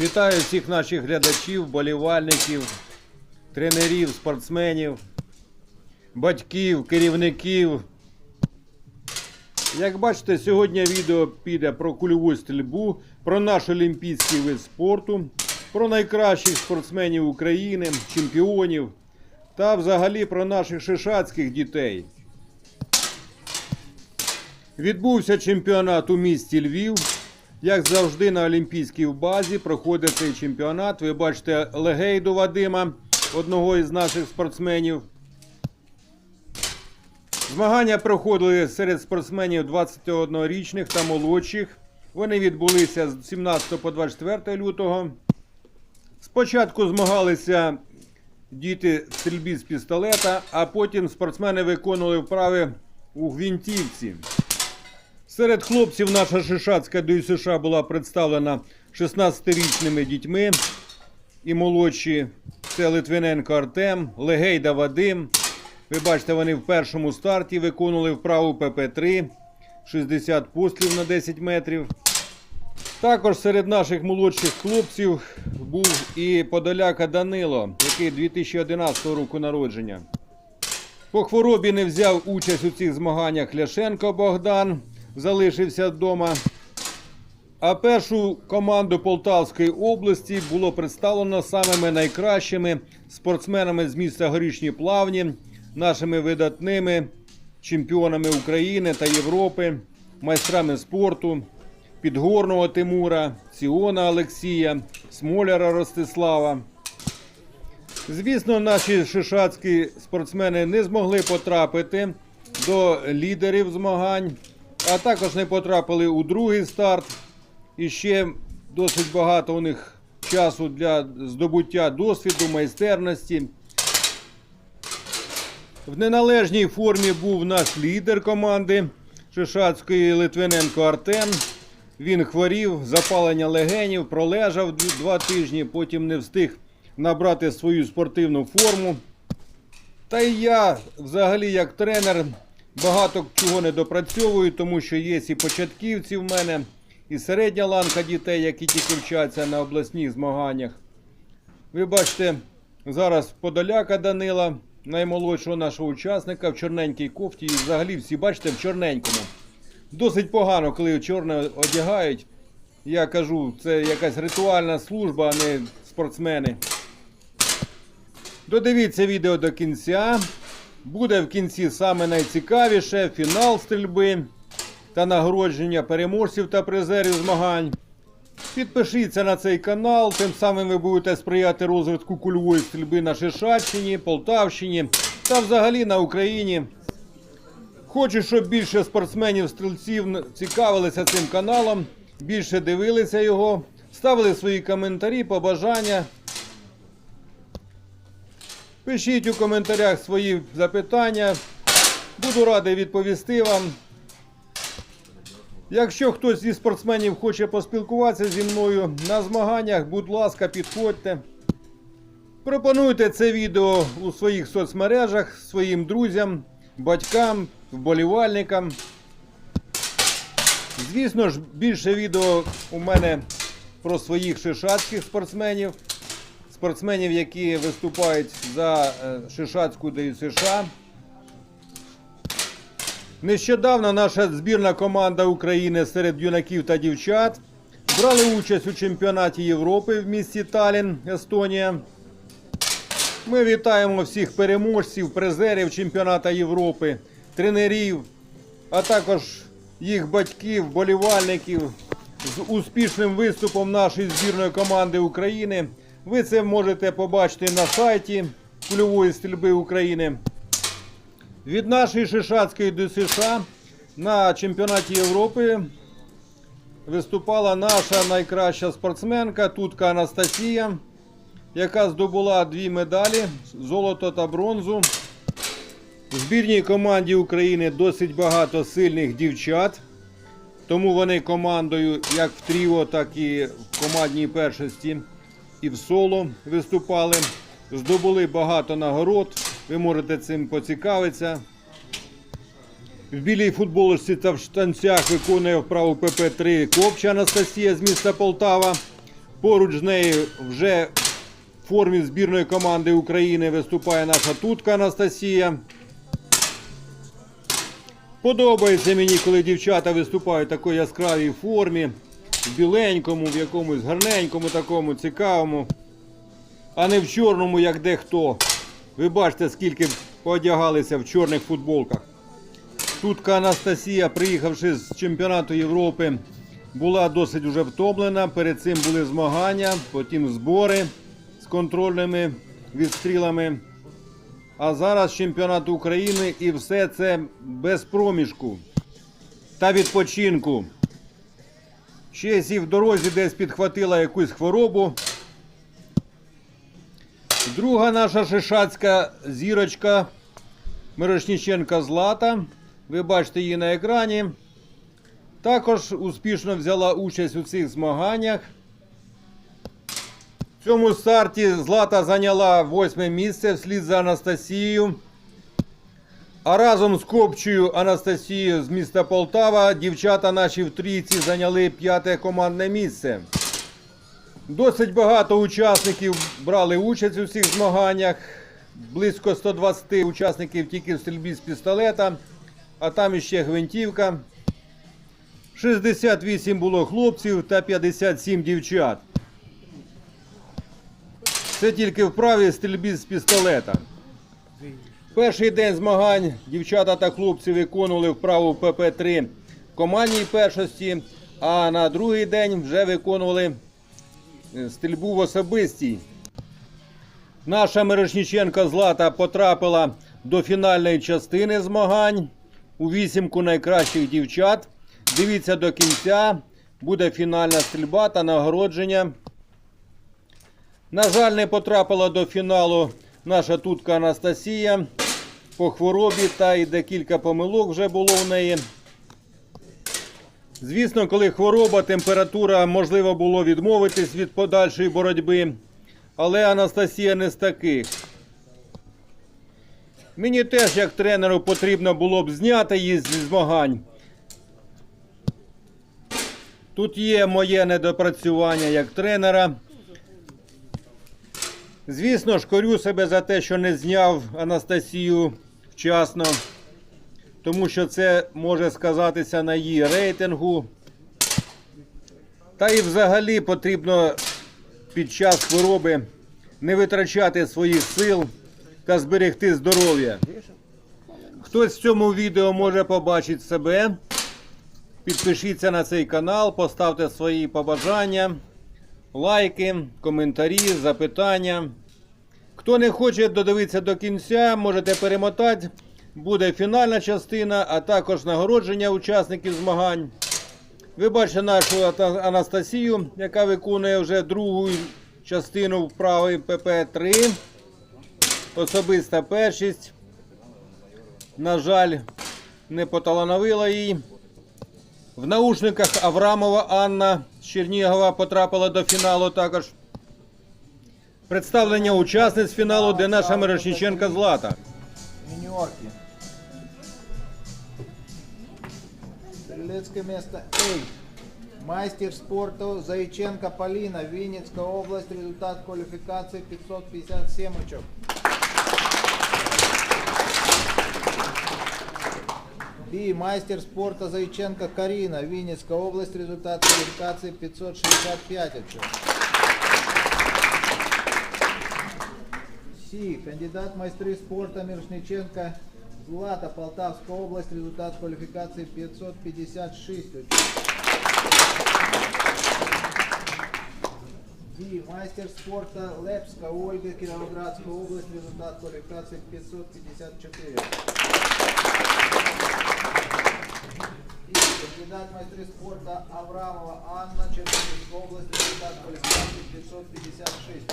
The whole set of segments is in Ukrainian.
Вітаю всіх наших глядачів, болівальників, тренерів, спортсменів, батьків, керівників. Як бачите, сьогодні відео піде про кульову стрільбу, про наш олімпійський вид спорту, про найкращих спортсменів України, чемпіонів та взагалі про наших шишацьких дітей. Відбувся чемпіонат у місті Львів. Як завжди на Олімпійській базі проходить цей чемпіонат. Ви бачите Легейду Вадима, одного із наших спортсменів. Змагання проходили серед спортсменів 21-річних та молодших. Вони відбулися з 17 по 24 лютого. Спочатку змагалися діти в стрільбі з пістолета, а потім спортсмени виконували вправи у гвинтівці. Серед хлопців наша Шишацька ДЮСШ була представлена 16-річними дітьми і молодші. Це Литвиненко Артем, Легейда Вадим. Ви бачите, вони в першому старті виконували вправу ПП-3, 60 пострілів на 10 метрів. Також серед наших молодших хлопців був і Подоляка Данило, який 2011 року народження. По хворобі не взяв участь у цих змаганнях Ляшенко Богдан, залишився вдома. А першу команду Полтавської області було представлено самими найкращими спортсменами з міста Горішні Плавні, нашими видатними чемпіонами України та Європи, майстрами спорту, Підгорного Тимура, Сіона Олексія, Смоляра Ростислава. Звісно, наші шишацькі спортсмени не змогли потрапити до лідерів змагань, а також не потрапили у другий старт. І ще досить багато у них часу для здобуття досвіду, майстерності. В неналежній формі був наш лідер команди Шишацької Литвиненко Артем. Він хворів, запалення легенів, пролежав два тижні, потім не встиг набрати свою спортивну форму. Та й я, взагалі, як тренер, багато чого не допрацьовую, тому що є і початківці в мене, і середня ланка дітей, які тільки вчаться на обласних змаганнях. Ви бачите, зараз Подоляка Данила, наймолодшого нашого учасника, в чорненькій кофті, і взагалі всі бачите в чорненькому. Досить погано, коли чорне одягають. Я кажу, це якась ритуальна служба, а не спортсмени. Додивіться відео до кінця. Буде в кінці саме найцікавіше фінал стрільби та нагородження переможців та призерів змагань. Підпишіться на цей канал, тим самим ви будете сприяти розвитку кульової стрільби на Шишаччині, Полтавщині та взагалі на Україні. Хочу, щоб більше спортсменів-стрільців цікавилися цим каналом, більше дивилися його, ставили свої коментарі, побажання. Пишіть у коментарях свої запитання. Буду радий відповісти вам. Якщо хтось зі спортсменів хоче поспілкуватися зі мною на змаганнях, будь ласка, підходьте. Пропонуйте це відео у своїх соцмережах своїм друзям, батькам, вболівальникам. Звісно ж, більше відео у мене про своїх шишацьких спортсменів, спортсменів, які виступають за е, Шишацьку ДЮСШ. Нещодавно наша збірна команда України серед юнаків та дівчат брали участь у чемпіонаті Європи в місті Талін, Естонія. Ми вітаємо всіх переможців, призерів чемпіоната Європи, тренерів, а також їх батьків, болівальників з успішним виступом нашої збірної команди України. Ви це можете побачити на сайті Кульової стрільби України. Від нашої Шишацької ДСШ на чемпіонаті Європи виступала наша найкраща спортсменка Тутка Анастасія, яка здобула дві медалі золото та бронзу. В збірній команді України досить багато сильних дівчат, тому вони командою як в тріо, так і в командній першості і в соло виступали. Здобули багато нагород. Ви можете цим поцікавитися. В білій футболочці та в штанцях виконує вправу ПП-3 Копча Анастасія з міста Полтава. Поруч з нею вже в формі збірної команди України виступає наша тутка Анастасія. Подобається мені, коли дівчата виступають в такій яскравій формі, в біленькому, в якомусь гарненькому, такому цікавому, а не в чорному, як дехто. Ви бачите, скільки поодягалися в чорних футболках. Тутка Анастасія, приїхавши з чемпіонату Європи, була досить уже втомлена. Перед цим були змагання, потім збори з контрольними відстрілами. А зараз чемпіонат України і все це без проміжку та відпочинку. Ще сі в дорозі десь підхватила якусь хворобу. Друга наша шишацька зірочка Мирошніченка Злата. Ви бачите її на екрані. Також успішно взяла участь у цих змаганнях. В цьому старті Злата зайняла восьме місце вслід за Анастасією. А разом з Копчою Анастасією з міста Полтава дівчата наші в трійці зайняли п'яте командне місце. Досить багато учасників брали участь у цих змаганнях. Близько 120 учасників тільки в стрільбі з пістолета, а там іще гвинтівка. 68 було хлопців та 57 дівчат. Це тільки в правій стрільбі з пістолета. Перший день змагань дівчата та хлопці виконували вправу ПП-3 в командній першості, а на другий день вже виконували е, стрільбу в особистій. Наша Мирошніченка Злата потрапила до фінальної частини змагань у вісімку найкращих дівчат. Дивіться до кінця, буде фінальна стрільба та нагородження. На жаль, не потрапила до фіналу наша тутка Анастасія по хворобі та й декілька помилок вже було в неї. Звісно, коли хвороба, температура, можливо було відмовитись від подальшої боротьби. Але Анастасія не з таких. Мені теж, як тренеру, потрібно було б зняти її зі змагань. Тут є моє недопрацювання як тренера. Звісно ж, корю себе за те, що не зняв Анастасію вчасно, тому що це може сказатися на її рейтингу. Та і взагалі потрібно під час хвороби не витрачати своїх сил та зберегти здоров'я. Хтось в цьому відео може побачити себе. Підпишіться на цей канал, поставте свої побажання, лайки, коментарі, запитання. Хто не хоче додивитися до кінця, можете перемотати. Буде фінальна частина, а також нагородження учасників змагань. Ви бачите нашу Анастасію, яка виконує вже другу частину вправи ПП-3. Особиста першість. На жаль, не поталановила їй. В наушниках Аврамова Анна Чернігова потрапила до фіналу також. Представлення учасниць фіналу, де наша Мирошніченка Злата. Юниорки. Стрелецкое место А. Мастер спорту Заиченко Полина, Винницкая область, результат квалификации 557 очок. Б. Мастер спорта Заиченко Карина, Винницкая область, результат квалификации 565 очок. Си. Кандидат в майстри спорта Мирошниченко Злата, Полтавская область, результат квалификации 556 очок. Ди. Мастер спорта Лепская Ольга, Кировоградская область, результат квалификации 554. Кандидат в майстри спорта Аврамова Анна, Черниговская область, результат квалификации 556.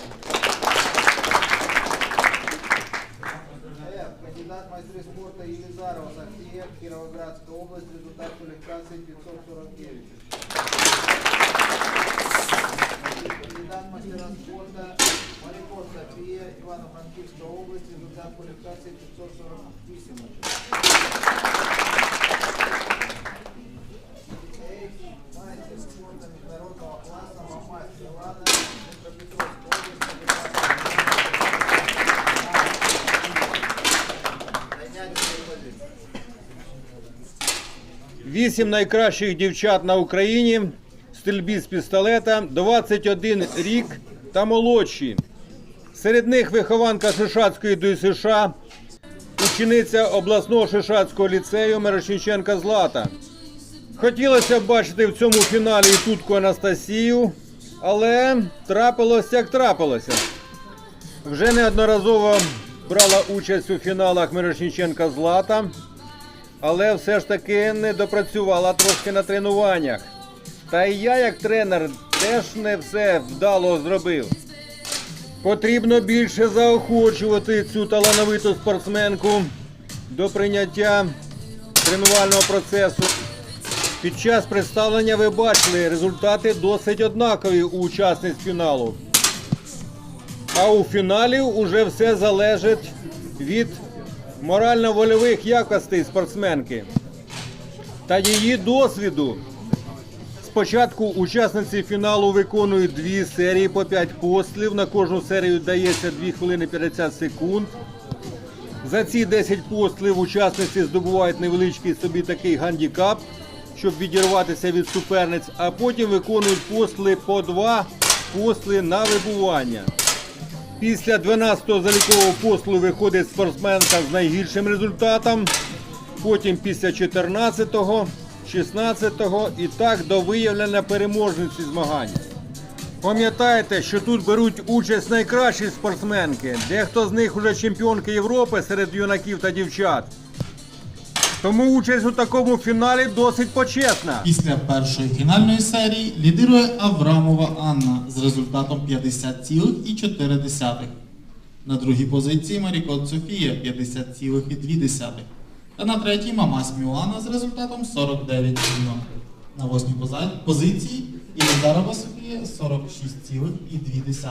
Э, Кандидат в майстри спорта Елизарова София, Кировоградская область, результат квалификации 549. Кандидат мастера спорта Маликов София, Ивано-Франкивская область, результат квалификации 548. 8 найкращих дівчат на Україні стрільбі з пістолета, 21 рік та молодші. Серед них вихованка Шишацької США, учениця обласного Шишацького ліцею Мирошніченка Злата. Хотілося б бачити в цьому фіналі тутку Анастасію, але трапилось, як трапилося. Вже неодноразово брала участь у фіналах Мирошніченка Злата але все ж таки не допрацювала трошки на тренуваннях. Та і я, як тренер, теж не все вдало зробив. Потрібно більше заохочувати цю талановиту спортсменку до прийняття тренувального процесу. Під час представлення ви бачили результати досить однакові у учасниць фіналу. А у фіналі вже все залежить від морально-вольових якостей спортсменки та її досвіду. Спочатку учасниці фіналу виконують дві серії по 5 пострілів. На кожну серію дається 2 хвилини 50 секунд. За ці 10 пострілів учасниці здобувають невеличкий собі такий гандікап, щоб відірватися від суперниць, а потім виконують постріли по 2 постріли на вибування. Після 12-го залікового послу виходить спортсменка з найгіршим результатом. Потім після 14-го, 16-го і так до виявлення переможниці змагань. Пам'ятайте, що тут беруть участь найкращі спортсменки. Дехто з них уже чемпіонки Європи серед юнаків та дівчат. Тому участь у такому фіналі досить почесна. Після першої фінальної серії лідирує Аврамова Анна з результатом 50,4. На другій позиції Марікот Софія 50,2. Та на третій Мамась Мілана з результатом 49 На восьмій позиції Ілізарова Софія 46,2.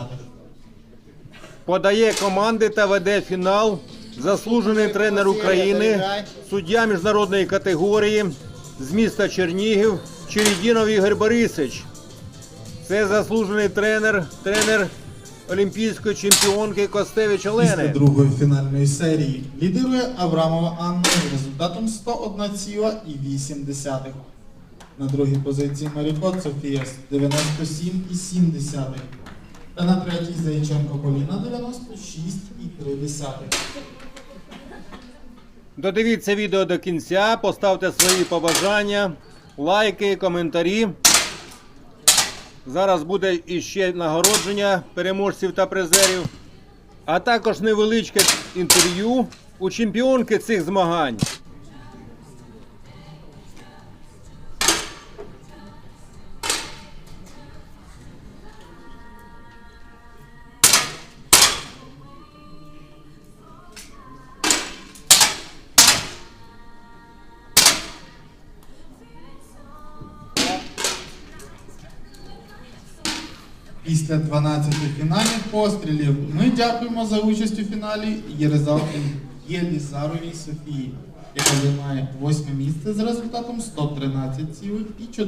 Подає команди та веде фінал. Заслужений тренер України, суддя міжнародної категорії з міста Чернігів Чередінов Ігор Борисович. Це заслужений тренер, тренер олімпійської чемпіонки Костевич Після Олени. другої фінальної серії лідирує Аврамова Анна з результатом 101,8. На другій позиції Марікот Софія з 97,7. Та на третій Заяченко Поліна 96,3. Додивіться відео до кінця, поставте свої побажання, лайки, коментарі. Зараз буде іще нагородження переможців та призерів, а також невеличке інтерв'ю у чемпіонки цих змагань. Пострілів ми дякуємо за участь у фіналі Єлізаровій Софії, яка займає восьме місце з результатом 113,4.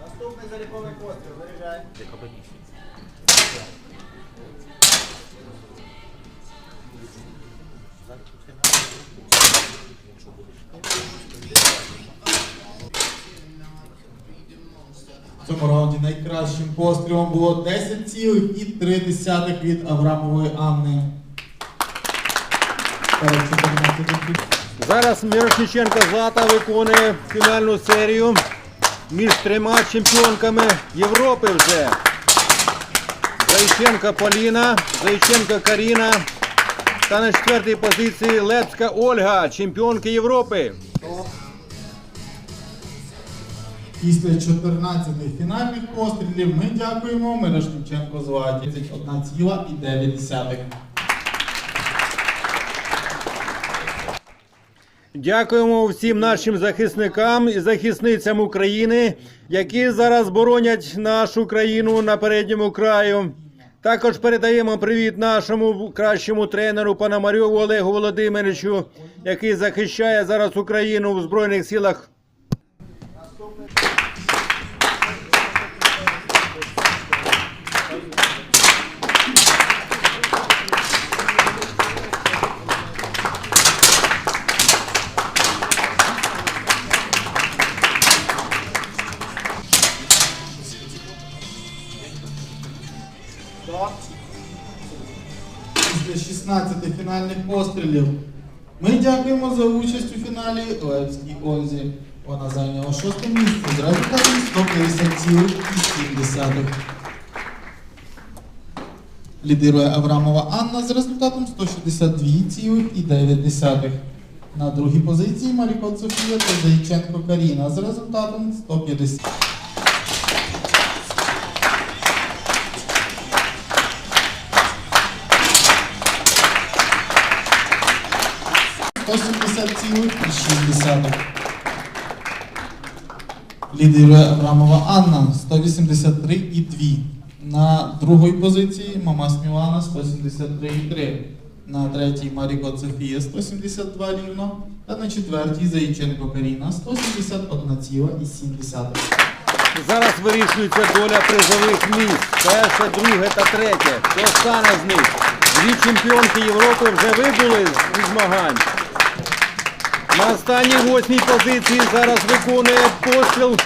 Наступний заліковий постріл. Заряджай. Цьому раунді найкращим пострілом було 10,3 від Аврамової Анни. Зараз Мірошниченко Злата виконує фінальну серію між трьома чемпіонками Європи вже. Зайченко Поліна, Зайченко Каріна та на четвертій позиції Лецька Ольга, чемпіонки Європи. Після 14 фінальних пострілів ми дякуємо Мирошниченко Златі 31,9. Дякуємо всім нашим захисникам і захисницям України, які зараз боронять нашу країну на передньому краю. Також передаємо привіт нашому кращому тренеру Пономарьову Олегу Володимировичу, який захищає зараз Україну в Збройних силах Після 16 фінальних пострілів. Ми дякуємо за участь у фіналі Левській Ользі. Вона зайняла шосте місце з результатом 150,7. Лідирує Аврамова Анна з результатом 162,9. На другій позиції Марікот Софія та Заїченко Каріна з результатом 150. ,6. Лідирує Абрамова Анна 183,2. На другій позиції Мама Смілана 173,3. На третій Марікот Софія 172 рівно. Та на четвертій Заїченко Каріна 171,7. Зараз вирішується доля призових місць. Перше, друге та третє. Хто стане з них? Дві чемпіонки Європи вже вибули зі змагань. На останній восьмій позиції зараз виконує постріл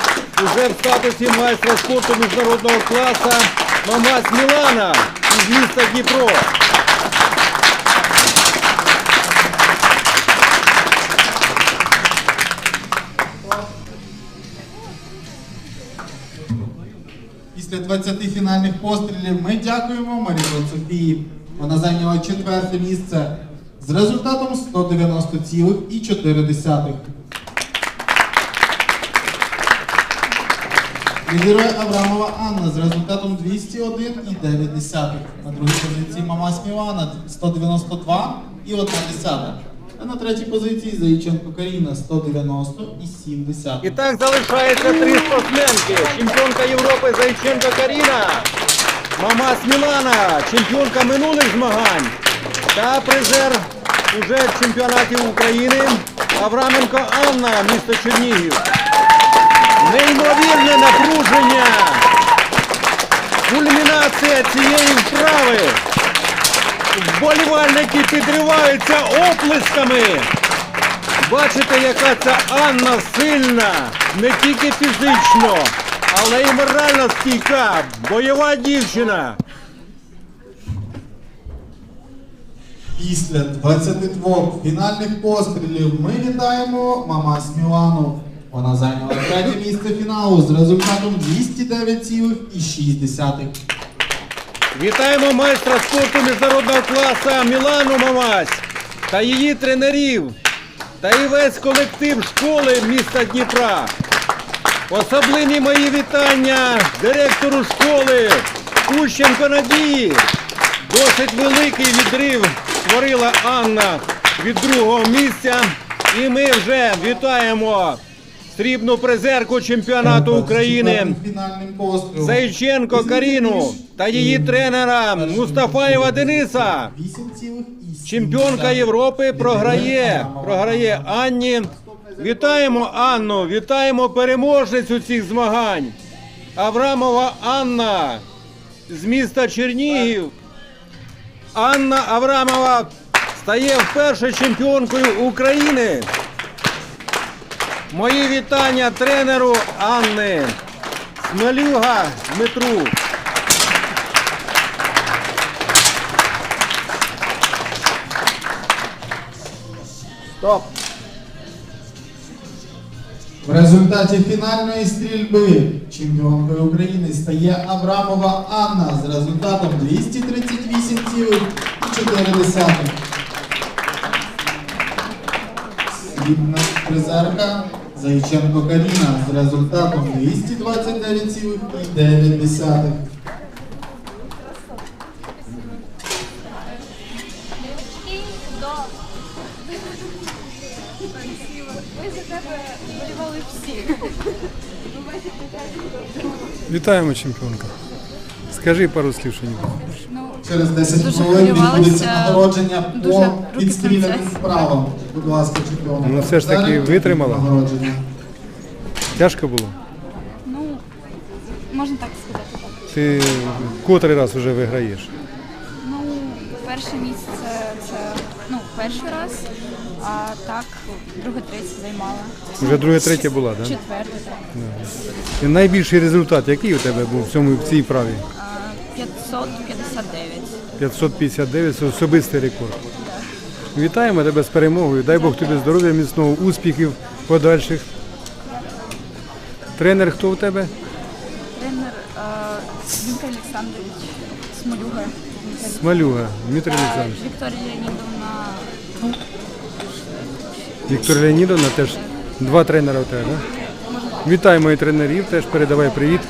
уже в статусі майстра спорту міжнародного класу Мамась Мілана із міста Дніпро. Після 20 фінальних пострілів ми дякуємо Марікот Софії. Вона зайняла четверте місце з результатом 190,4. Лідирує Аврамова Анна з результатом 201,9. На другій позиції Мама Смілана 192,1. А на третій позиції Заїченко Каріна 190,7. І так залишається три спортсменки. Чемпіонка Європи Зайченко Каріна, Мама Смілана, чемпіонка минулих змагань та призер уже чемпіонатів України Авраменко Анна, місто Чернігів. Неймовірне напруження. Кульмінація цієї вправи. Вболівальники підриваються оплесками. Бачите, яка ця Анна сильна, не тільки фізично, але й морально стійка, бойова дівчина. Після 22 фінальних пострілів ми вітаємо Мамась Мілану. Вона зайняла третє місце фіналу з результатом 209,6. Вітаємо майстра спорту міжнародного класу Мілану Мамась та її тренерів та і весь колектив школи міста Дніпра. Особливі мої вітання директору школи Кущенко Надії. Досить великий відрив створила Анна від другого місця. І ми вже вітаємо срібну призерку чемпіонату України Зайченко Каріну та її тренера Мустафаєва Дениса. Чемпіонка Європи програє, програє Анні. Вітаємо Анну, вітаємо переможницю цих змагань. Аврамова Анна з міста Чернігів. Анна Аврамова стає вперше чемпіонкою України. Мої вітання тренеру Анни Смелюга Дмитру. Стоп. В результаті фінальної стрільби чемпіонкою України стає Аврамова Анна з результатом 238,4. Срібна призерка Зайченко Каріна з результатом 229,9. Вітаємо, чемпіонка. Скажи пару слів що Ну, Через 10 Дуже хвилин відбудеться хвилювалася, нагородження дуже по руки підстріляним вправам. Будь ласка, чемпіонка. Ну, все ж таки Зараз витримала? Нагородження. тяжко було. ну, можна так сказати. Так. Ти котрий раз вже виграєш. Ну, перше місце це ну, перший раз, а так друге, третє займала. Вже друге, третє була, так? Четверте, так. І найбільший результат, який у тебе був в цьому в цій вправі? А, 559. 559 це особистий рекорд. Вітаємо тебе з перемогою. Дай Бог тобі здоров'я, міцного успіхів подальших. Тренер хто у тебе? Тренер е, Дмитро Олександрович Смолюга. Смалюга, Дмитро Олександрович. Вікторія Леонідовна Віктор Леонідовна теж два тренера у тебе, так? Вітаємо моїх тренерів, теж передавай привіт.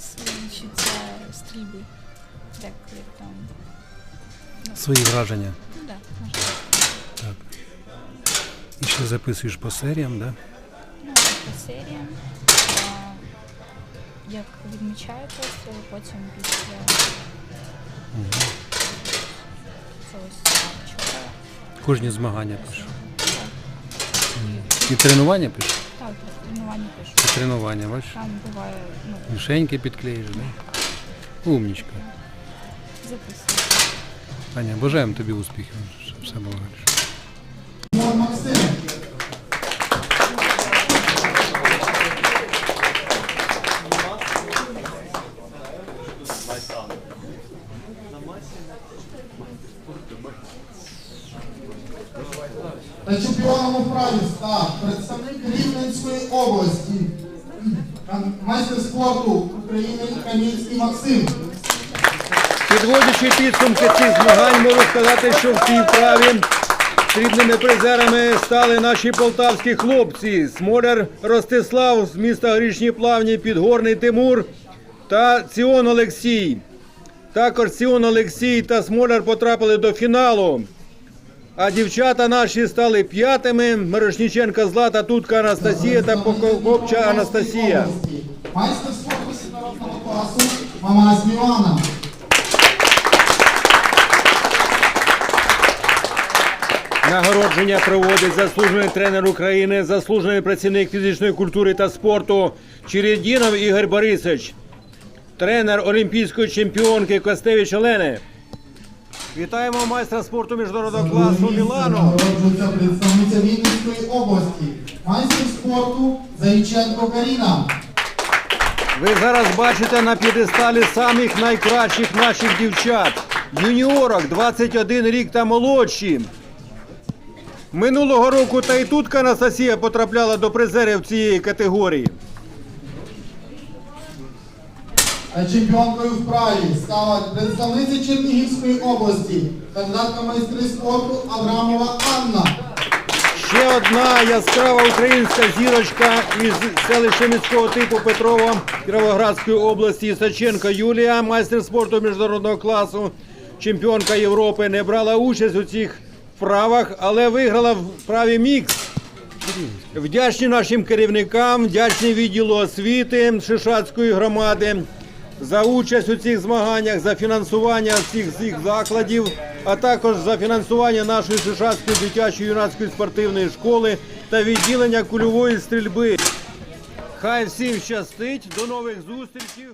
Це стрільби. Так, як там. Свої враження. Ну так, можна. І ще записуєш по серіям, да? Ну, по серіям. А, Як відмічаю постріли, потім після. Ось вчора. Кожні змагання пише. І тренування пише? Тренування пишу. І тренування, бачиш? Там буває, ну, Мішеньки підклеїш, да? Умнічка. записую. Аня, бажаємо тобі успіхів, щоб все було Максим. Та чемпіоном у вправі став представник Рівненської області, майстер спорту України Камінський Максим. Підводячи підсумки цих змагань, можу сказати, що в цій вправі срібними призерами стали наші полтавські хлопці. Смоляр Ростислав з міста Грішні Плавні, Підгорний Тимур та Ціон Олексій. Також Ціон Олексій та Смоляр потрапили до фіналу. А дівчата наші стали п'ятими. Мирошніченка Злата, Тутка Анастасія та Покопча Анастасія. Майстер спорту міжнародного класу Мамась Мілана. Нагородження проводить заслужений тренер України, заслужений працівник фізичної культури та спорту Чередінов Ігор Борисович, тренер олімпійської чемпіонки Костевич Олени. Вітаємо майстра спорту міжнародного класу Мілану. Нагороджується представниця Вінницької області. Майстер спорту Заїченко Каріна. Ви зараз бачите на п'єдесталі самих найкращих наших дівчат, юніорок 21 рік та молодші. Минулого року та й тут Анастасія потрапляла до призерів цієї категорії. А чемпіонкою в праві стала представниця Чернігівської області, кандидатка майстри спорту Аврамова Анна. Ще одна яскрава українська зірочка із селища міського типу Петрова Кіровоградської області Саченко Юлія, майстер спорту міжнародного класу, чемпіонка Європи, не брала участь у цих вправах, але виграла в вправі мікс. Вдячні нашим керівникам, вдячні відділу освіти Шишацької громади за участь у цих змаганнях, за фінансування всіх цих закладів, а також за фінансування нашої Шишацької дитячої юнацької спортивної школи та відділення кульової стрільби. Хай всім щастить, до нових зустрічей!